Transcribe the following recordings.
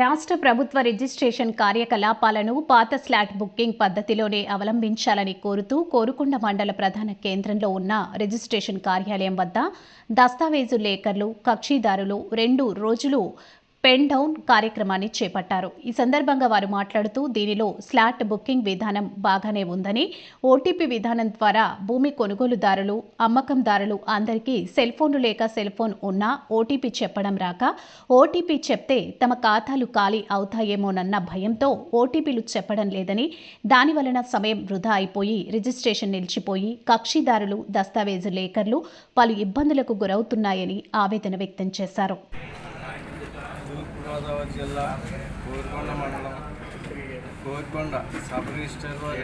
రాష్ట్ర ప్రభుత్వ రిజిస్ట్రేషన్ కార్యకలాపాలను పాత స్లాట్ బుకింగ్ పద్ధతిలోనే అవలంబించాలని కోరుతూ కోరుకొండ మండల ప్రధాన కేంద్రంలో ఉన్న రిజిస్ట్రేషన్ కార్యాలయం వద్ద దస్తావేజు లేఖర్లు కక్షిదారులు రెండు రోజులు పెన్ డౌన్ కార్యక్రమాన్ని చేపట్టారు. ఈ సందర్భంగా వారు మాట్లాడుతూ దీనిలో స్లాట్ బుకింగ్ విధానం బాగానే ఉందని ఓటీపీ విధానం ద్వారా భూమి కొనుగోలుదారులు అమ్మకందారులు అందరికీ సెల్ ఫోన్లు లేక సెల్ ఫోన్ ఉన్నా ఓటీపీ చెప్పడం రాక ఓటీపీ చెప్తే తమ ఖాతాలు ఖాళీ అవుతాయేమోనన్న భయంతో ఓటీపీలు చెప్పడం లేదని దాని వలన సమయం వృధా అయిపోయి రిజిస్ట్రేషన్ నిలిచిపోయి కక్షిదారులు దస్తావేజు లేఖర్లు పలు ఇబ్బందులకు గురవుతున్నాయని ఆవేదన వ్యక్తం చేశారు. తూర్పుగోదావరి జిల్లా కోరికొండ మండలం. కోరికొండ సబ్ రిజిస్టర్ వారి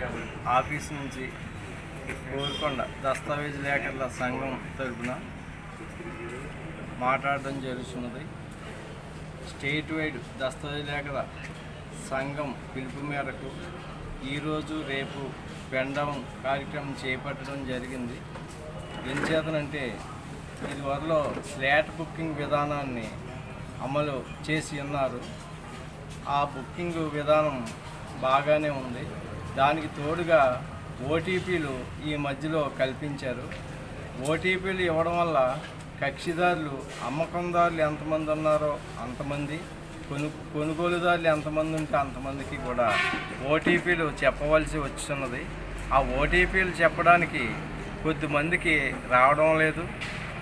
ఆఫీస్ నుంచి కోరికొండ దస్తావేజ్ లేఖల సంఘం తరపున మాట్లాడడం జరుగుతున్నది. స్టేట్ వైడ్ దస్తావేజ్ లేఖల సంఘం పిలుపు మేరకు ఈరోజు రేపు పెండవం కార్యక్రమం చేపట్టడం జరిగింది. ఎంచేతనంటే ఇదివరలో స్లాట్ బుకింగ్ విధానాన్ని అమలు చేసి ఉన్నారు. ఆ బుకింగ్ విధానం బాగానే ఉంది. దానికి తోడుగా ఓటీపీలు ఈ మధ్యలో కల్పించారు. ఓటీపీలు ఇవ్వడం వల్ల కక్షిదారులు అమ్మకందారులు ఎంతమంది ఉన్నారో అంతమంది కొను కొనుగోలుదారులు ఎంతమంది ఉంటే అంతమందికి కూడా ఓటీపీలు చెప్పవలసి వచ్చున్నది ఆ ఓటీపీలు చెప్పడానికి కొద్దిమందికి రావడం లేదు.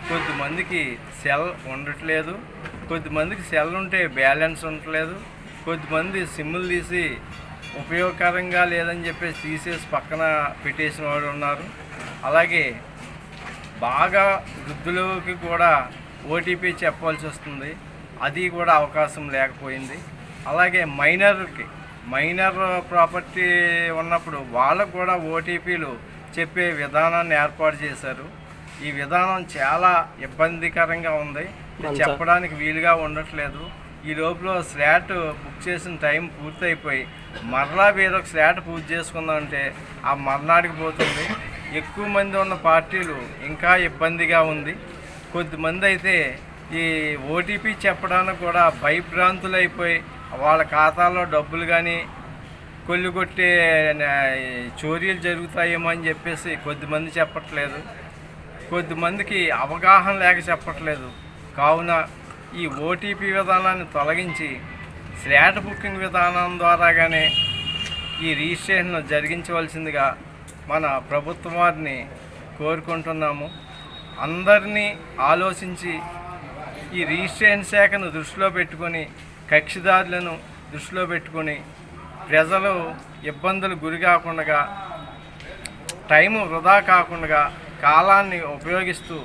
కొద్దిమందికి సెల్ ఉండట్లేదు కొద్దిమందికి సెల్ ఉంటే బ్యాలెన్స్ ఉండట్లేదు కొద్దిమంది సిమ్ములు తీసి ఉపయోగకరంగా లేదని చెప్పేసి తీసేసి పక్కన పెట్టేసిన వాడు ఉన్నారు. అలాగే బాగా వృద్ధులకి కూడా ఓటీపీ చెప్పాల్సి వస్తుంది. అది కూడా అవకాశం లేకపోయింది. అలాగే మైనర్కి మైనర్ ప్రాపర్టీ ఉన్నప్పుడు వాళ్ళకు కూడా ఓటీపీలు చెప్పే విధానాన్ని ఏర్పాటు చేశారు. ఈ విధానం చాలా ఇబ్బందికరంగా ఉంది. చెప్పడానికి వీలుగా ఉండట్లేదు. ఈ లోపల స్లాట్ బుక్ చేసిన టైం పూర్తయిపోయి మరలా వేరొక స్లాట్ పూజ చేసుకుందామంటే ఆ మర్నాడికి పోతుంది. ఎక్కువ మంది ఉన్న పార్టీలు ఇంకా ఇబ్బందిగా ఉంది. కొద్దిమంది అయితే ఈ ఓటీపీ చెప్పడానికి కూడా భయభ్రాంతులు అయిపోయి వాళ్ళ ఖాతాలో డబ్బులు కానీ కొల్లు కొట్టే ఆ, చోరీలు జరుగుతాయేమో అని చెప్పేసి కొద్దిమంది చెప్పట్లేదు. కొద్దిమందికి అవగాహన లేక చెప్పట్లేదు. కావున ఈ ఓటీపీ విధానాన్ని తొలగించి స్లాట్ బుకింగ్ విధానం ద్వారాగానే ఈ రిజిస్ట్రేషన్ జరిగించవలసిందిగా మన ప్రభుత్వం వారిని కోరుకుంటున్నాము. అందరినీ ఆలోచించి ఈ రిజిస్ట్రేషన్ శాఖను దృష్టిలో పెట్టుకొని కక్షిదారులను దృష్టిలో పెట్టుకొని ప్రజలు ఇబ్బందులు గురి కాకుండా టైము వృధా కాకుండా కాలాన్ని ఉపయోగిస్తూ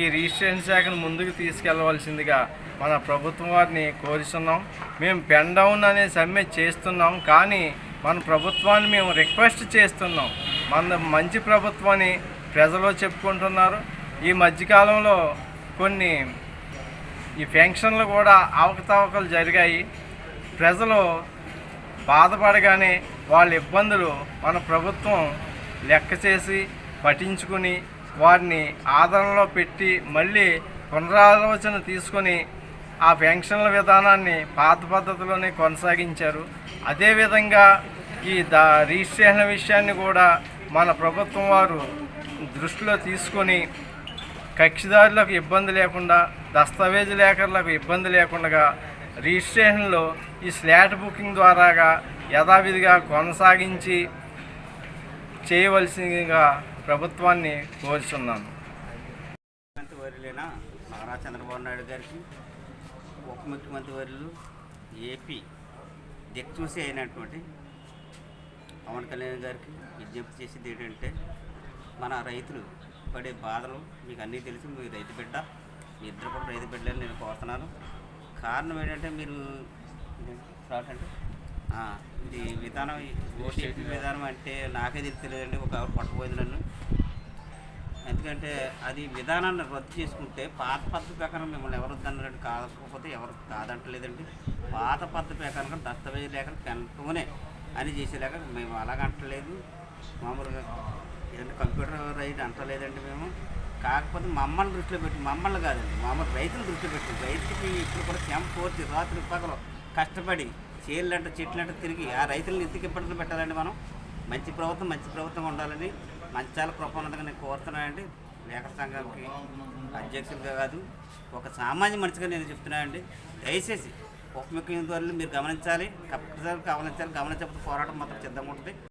ఈ రిజిస్ట్రేషన్ శాఖను ముందుకు తీసుకెళ్ళవలసిందిగా మన ప్రభుత్వం వారిని కోరుతున్నాం మేము పెన్ డౌన్ అనే సమ్మె చేస్తున్నాం కానీ మన ప్రభుత్వాన్ని మేము రిక్వెస్ట్ చేస్తున్నాం. మన మంచి ప్రభుత్వాన్ని ప్రజలు చెప్పుకుంటున్నారు. ఈ మధ్యకాలంలో కొన్ని ఈ ఫెన్షన్లు కూడా అవకతవకలు జరిగాయి. ప్రజలు బాధపడగానే వాళ్ళ ఇబ్బందులు మన ప్రభుత్వం లెక్క చేసి పఠించుకుని వారిని ఆదరణలో పెట్టి మళ్ళీ పునరాలోచన తీసుకొని ఆ పెన్షన్ల విధానాన్ని పాత పద్ధతిలోనే కొనసాగించారు. అదేవిధంగా ఈ దా రిజిస్ట్రేషన్ విషయాన్ని కూడా మన ప్రభుత్వం వారు దృష్టిలో తీసుకొని కక్షిదారులకు ఇబ్బంది లేకుండా దస్తావేజు లేఖర్లకు ఇబ్బంది లేకుండా రిజిస్ట్రేషన్లో ఈ స్లాట్ బుకింగ్ ద్వారాగా యథావిధిగా కొనసాగించి చేయవలసిందిగా ప్రభుత్వాన్ని కోరుచున్నాను. ముఖ్యమంత్రి వర్యులైన నారా చంద్రబాబు నాయుడు గారికి ఉప ముఖ్యమంత్రి వర్యులు ఏపీ దిక్చూసి అయినటువంటి పవన్ కళ్యాణ్ గారికి విజ్ఞప్తి చేసేది ఏంటంటే మన రైతులు పడే బాధలు మీకు అన్నీ తెలుసు మీరు రైతు బిడ్డ మీ ఇద్దరు కూడా రైతు బిడ్డలని నేను కోరుతున్నాను. కారణం ఏంటంటే మీరు ఇది విధానం ఓటీపీ విధానం అంటే నాకే తెలియలేదండి ఒక ఆవిడ నన్ను. ఎందుకంటే అది విధానాన్ని రద్దు చేసుకుంటే పాత పద్ధతి ప్రకారం మిమ్మల్ని ఎవరు వద్దన్నారంటే కాకపోతే ఎవరు కాదంటలేదండి. పాత పద్ధతి ప్రకారం దస్తావేజీ లేక పెంటూనే అని చేసేలాగా మేము అలాగంటలేదు మామూలుగా ఏదంటే కంప్యూటర్ రైడ్ అంటలేదండి మేము. కాకపోతే మమ్మల్ని దృష్టిలో పెట్టి మమ్మల్ని కాదండి మామూలు రైతులు దృష్టిలో పెట్టి రైతుకి ఇప్పుడు కూడా శ్రమ కోర్చి రాత్రి పగలు కష్టపడి చేళ్ళంట చెట్లంట తిరిగి ఆ రైతులను ఎందుకు ఇబ్బందులు పెట్టాలండి మనం? మంచి ప్రభుత్వం మంచి ప్రభుత్వం ఉండాలని మంచాల కృపన్నతంగా నేను కోరుతున్నానండి. లేఖల సంఘానికి అధ్యక్షులుగా కాదు ఒక సామాన్య మనిషిగా నేను చెప్తున్నానండి. దయచేసి ఉప ముఖ్యమంత్రి మీరు గమనించాలి. తప్పనిసరిగా గమనించాలి. గమనించకపోతే పోరాటం మాత్రం సిద్ధంగా ఉంటుంది.